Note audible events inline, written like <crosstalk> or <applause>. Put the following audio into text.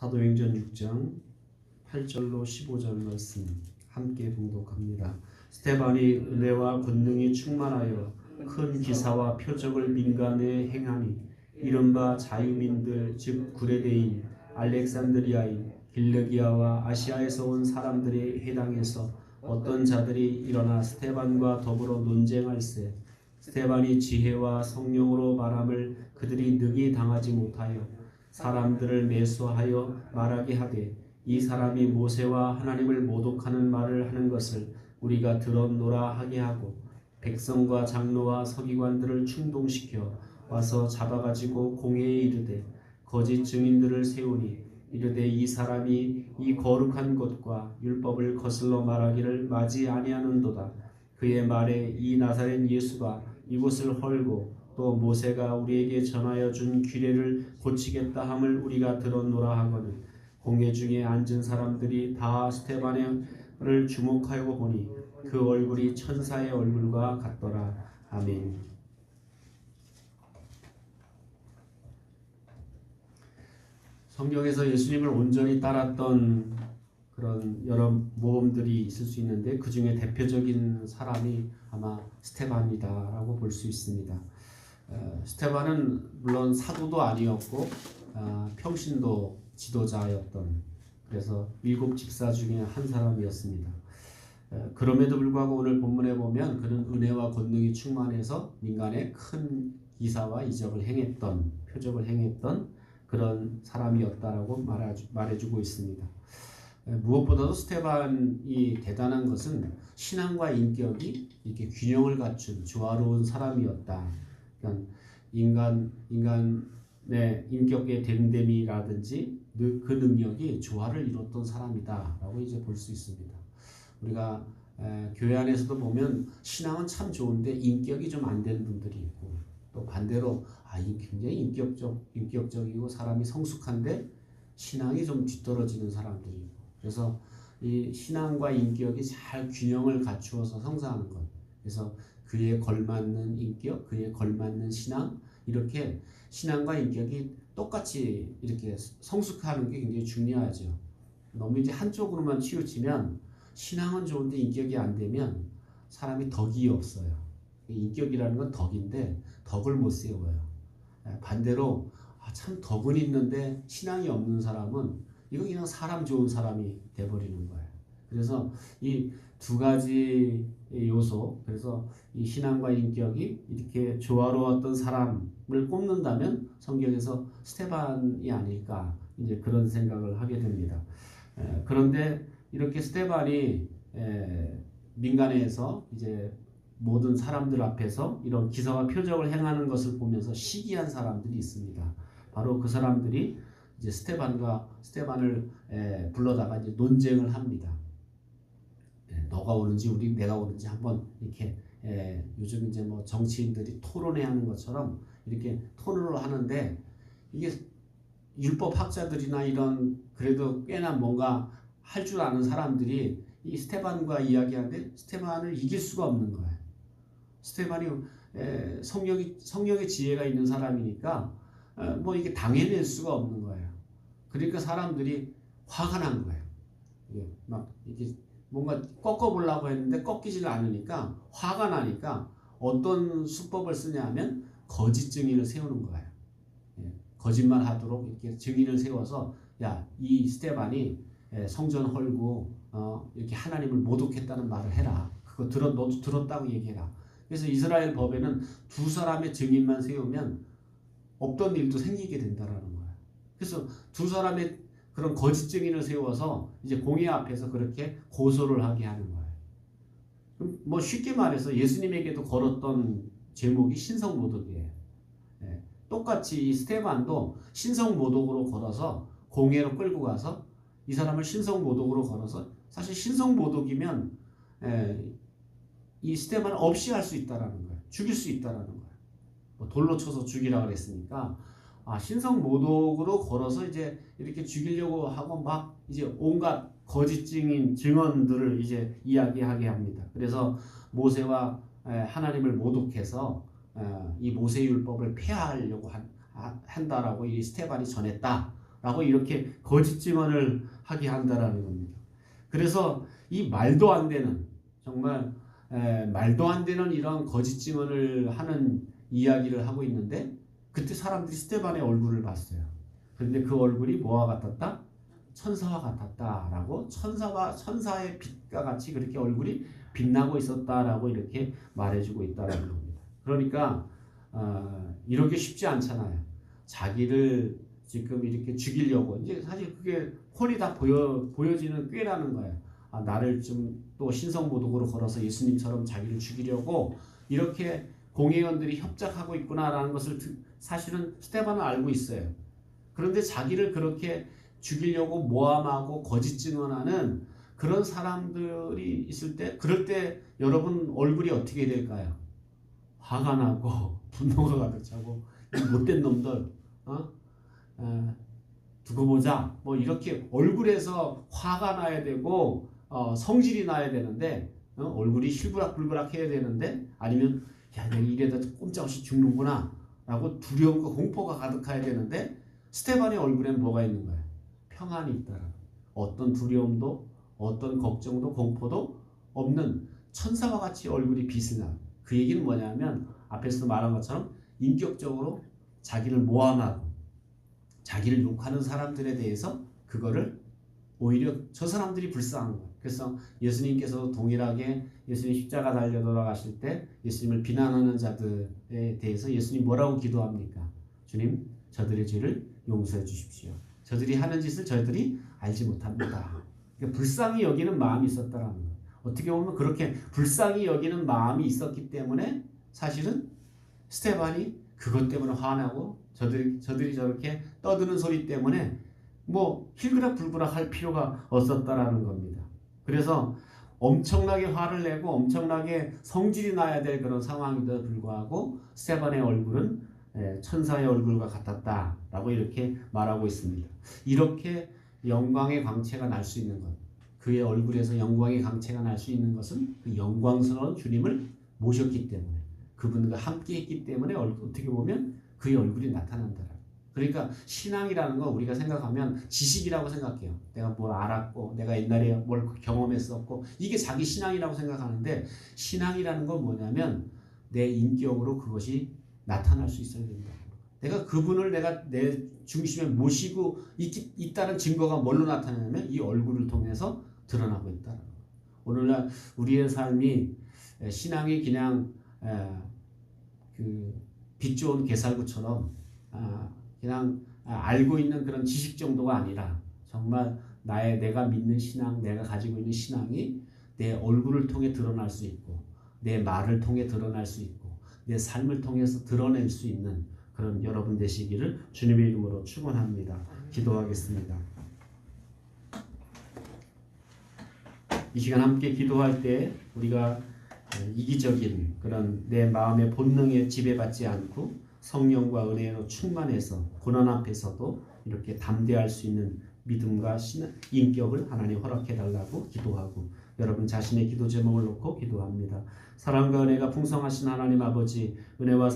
사도행전 6장 8절로 15절 말씀 함께 봉독합니다. 스테반이 은혜와 권능이 충만하여 큰 기사와 표적을 민간에 행하니 이른바 자유민들 즉 구레대인 알렉산드리아인 길르기아와 아시아에서 온 사람들의 해당에서 어떤 자들이 일어나 스테반과 더불어 논쟁할세 스테반이 지혜와 성령으로 말함을 그들이 능히 당하지 못하여 사람들을 매수하여 말하게 하되 이 사람이 모세와 하나님을 모독하는 말을 하는 것을 우리가 들었노라 하게 하고 백성과 장로와 서기관들을 충동시켜 와서 잡아가지고 공회에 이르되 거짓 증인들을 세우니 이르되 이 사람이 이 거룩한 것과 율법을 거슬러 말하기를 맞이 아니하는도다. 그의 말에 이 나사렛 예수가 이곳을 헐고 또 모세가 우리에게 전하여 준 규례를 고치겠다 함을 우리가 들었노라 하거늘 공회 중에 앉은 사람들이 다 스테반을 주목하여 보니 그 얼굴이 천사의 얼굴과 같더라 아멘. 성경에서 예수님을 온전히 따랐던 그런 여러 모험들이 있을 수 있는데 그 중에 대표적인 사람이 아마 스테반이다라고 볼 수 있습니다. 어, 스테반은 물론 사도도 아니었고 어, 평신도 지도자였던 그래서 일곱 집사 중에 한 사람이었습니다. 어, 그럼에도 불구하고 오늘 본문에 보면 그는 은혜와 권능이 충만해서 민간에 큰 기사와 이적을 행했던 표적을 행했던 그런 사람이었다라고 말해주고 있습니다. 무엇보다도 스테반이 대단한 것은 신앙과 인격이 이렇게 균형을 갖춘 조화로운 사람이었다. 인간 인간의 인격의 됨됨이라든지 그 능력이 조화를 이뤘던 사람이다라고 이제 볼 수 있습니다. 우리가 에, 교회 안에서도 보면 신앙은 참 좋은데 인격이 좀 안 되는 분들이 있고 또 반대로 아, 굉장히 인격적 인격적이고 사람이 성숙한데 신앙이 좀 뒤떨어지는 사람들이 있고 그래서 이 신앙과 인격이 잘 균형을 갖추어서 성사하는 것. 그래서 그에 걸맞는 인격, 그에 걸맞는 신앙 이렇게 신앙과 인격이 똑같이 이렇게 성숙하는 게 굉장히 중요하죠. 너무 이제 한쪽으로만 치우치면 신앙은 좋은데 인격이 안 되면 사람이 덕이 없어요. 인격이라는 건 덕인데 덕을 못 세워요. 반대로 아, 참 덕은 있는데 신앙이 없는 사람은 이거 그냥 사람 좋은 사람이 돼버리는 거예요. 그래서 이 두 가지 요소, 그래서 이 신앙과 인격이 이렇게 조화로웠던 사람을 꼽는다면 성경에서 스테반이 아닐까 이제 그런 생각을 하게 됩니다. 에, 그런데 이렇게 스테반이 에, 민간에서 이제 모든 사람들 앞에서 이런 기사와 표적을 행하는 것을 보면서 시기한 사람들이 있습니다. 바로 그 사람들이 이제 스테반과 스테반을 에, 불러다가 이제 논쟁을 합니다. 에, 너가 오는지 우리 내가 오는지 한번 이렇게 에, 요즘 이제 뭐 정치인들이 토론회 하는 것처럼 이렇게 토론을 하는데 이게 율법 학자들이나 이런 그래도 꽤나 뭔가 할 줄 아는 사람들이 이 스테반과 이야기하는데 스테반을 이길 수가 없는 거예요. 스테반이 에, 성령이 성령의 지혜가 있는 사람이니까 에, 뭐 이게 당해낼 수가 없는 거예요. 그러니까 사람들이 화가 난 거예요. 예, 막 이게 뭔가 꺾어보려고 했는데 꺾이질 않으니까 화가 나니까 어떤 수법을 쓰냐면 거짓 증인을 세우는 거예요. 예, 거짓말 하도록 이렇게 증인을 세워서 야 이 스테반이 예, 성전 헐고 어, 이렇게 하나님을 모독했다는 말을 해라. 그거 들었 너도 들었다고 얘기해라. 그래서 이스라엘 법에는 두 사람의 증인만 세우면 없던 일도 생기게 된다라는 거예요. 그래서 두 사람의 그런 거짓 증인을 세워서 이제 공회 앞에서 그렇게 고소를 하게 하는 거예요. 뭐 쉽게 말해서 예수님에게도 걸었던 제목이 신성모독이에요. 예, 똑같이 이 스테반도 신성모독으로 걸어서 공회로 끌고 가서 이 사람을 신성모독으로 걸어서 사실 신성모독이면 예, 이 스테반을 없이 할 수 있다라는 거예요. 죽일 수 있다라는 거예요. 뭐 돌로 쳐서 죽이라 그랬으니까 아, 신성 모독으로 걸어서 이제 이렇게 죽이려고 하고 막 이제 온갖 거짓 증인 증언들을 이제 이야기하게 합니다. 그래서 모세와 하나님을 모독해서 이 모세 율법을 폐하하려고 한, 한다라고 이 스테반이 전했다. 라고 이렇게 거짓 증언을 하게 한다라는 겁니다. 그래서 이 말도 안 되는 정말 에, 말도 안 되는 이런 거짓 증언을 하는 이야기를 하고 있는데 그때 사람들이 스테반의 얼굴을 봤어요. 그런데 그 얼굴이 뭐와 같았다? 천사와 같았다라고 천사와 천사의 빛과 같이 그렇게 얼굴이 빛나고 있었다라고 이렇게 말해주고 있다라는 겁니다. 그러니까 어, 이렇게 쉽지 않잖아요. 자기를 지금 이렇게 죽이려고 이제 사실 그게 홀이 다 보여 보여지는 꾀라는 거예요. 아, 나를 좀 또 신성모독으로 걸어서 예수님처럼 자기를 죽이려고 이렇게 공회원들이 협작하고 있구나라는 것을 드- 사실은 스테반은 알고 있어요. 그런데 자기를 그렇게 죽이려고 모함하고 거짓 증언하는 그런 사람들이 있을 때 그럴 때 여러분 얼굴이 어떻게 될까요? 화가 나고 <laughs> 분노가 가득 차고 이 못된 놈들 어? 에, 두고 보자 뭐 이렇게 얼굴에서 화가 나야 되고 어, 성질이 나야 되는데 어? 얼굴이 실부락불부락 해야 되는데 아니면 야 내가 이래다 꼼짝없이 죽는구나 라고 두려움과 공포가 가득해야 되는데 스테반의 얼굴엔 뭐가 있는 거예요? 평안이 있다라 어떤 두려움도 어떤 걱정도 공포도 없는 천사와 같이 얼굴이 빛이 나. 그 얘기는 뭐냐면 앞에서 말한 것처럼 인격적으로 자기를 모함하고 자기를 욕하는 사람들에 대해서 그거를 오히려 저 사람들이 불쌍한 거예요. 그래서 예수님께서 동일하게 예수님 십자가 달려 돌아가실 때 예수님을 비난하는 자들에 대해서 예수님 뭐라고 기도합니까? 주님, 저들의 죄를 용서해 주십시오. 저들이 하는 짓을 저희들이 알지 못합니다. 그러니까 불쌍히 여기는 마음이 있었다라는 거예요. 어떻게 보면 그렇게 불쌍히 여기는 마음이 있었기 때문에 사실은 스테반이 그것 때문에 화나고 저들, 저들이 저렇게 떠드는 소리 때문에 뭐 힐그락 불그락 할 필요가 없었다라는 겁니다. 그래서 엄청나게 화를 내고 엄청나게 성질이 나야 될 그런 상황인데도 불구하고 스테반의 얼굴은 예, 천사의 얼굴과 같았다라고 이렇게 말하고 있습니다. 이렇게 영광의 광채가 날 수 있는 것, 그의 얼굴에서 영광의 광채가 날 수 있는 것은 그 영광스러운 주님을 모셨기 때문에 그분과 함께 했기 때문에 얼- 어떻게 보면 그의 얼굴이 나타난다. 그러니까 신앙이라는 거 우리가 생각하면 지식이라고 생각해요. 내가 뭘 알았고, 내가 옛날에 뭘 경험했었고, 이게 자기 신앙이라고 생각하는데 신앙이라는 건 뭐냐면 내 인격으로 그것이 나타날 수 있어야 된다. 내가 그분을 내가 내 중심에 모시고 있, 있다는 증거가 뭘로 나타나냐면 이 얼굴을 통해서 드러나고 있다. 오늘날 우리의 삶이 에, 신앙이 그냥 에, 그빛 좋은 개살구처럼 아, 그냥 아, 알고 있는 그런 지식 정도가 아니라 정말 나의 내가 믿는 신앙, 내가 가지고 있는 신앙이 내 얼굴을 통해 드러날 수 있고 내 말을 통해 드러날 수 있고 내 삶을 통해서 드러낼 수 있는 그런 여러분 되시기를 주님의 이름으로 축원합니다. 기도하겠습니다. 이 시간 함께 기도할 때 우리가 이기적인 그런 내 마음의 본능에 지배받지 않고 성령과 은혜로 충만해서 고난 앞에서도 이렇게 담대할 수 있는 믿음과 신, 인격을 하나님 허락해 달라고 기도하고 여러분 자신의 기도 제목을 놓고 기도합니다. 사랑과 은혜가 풍성하신 하나님 아버지 은혜와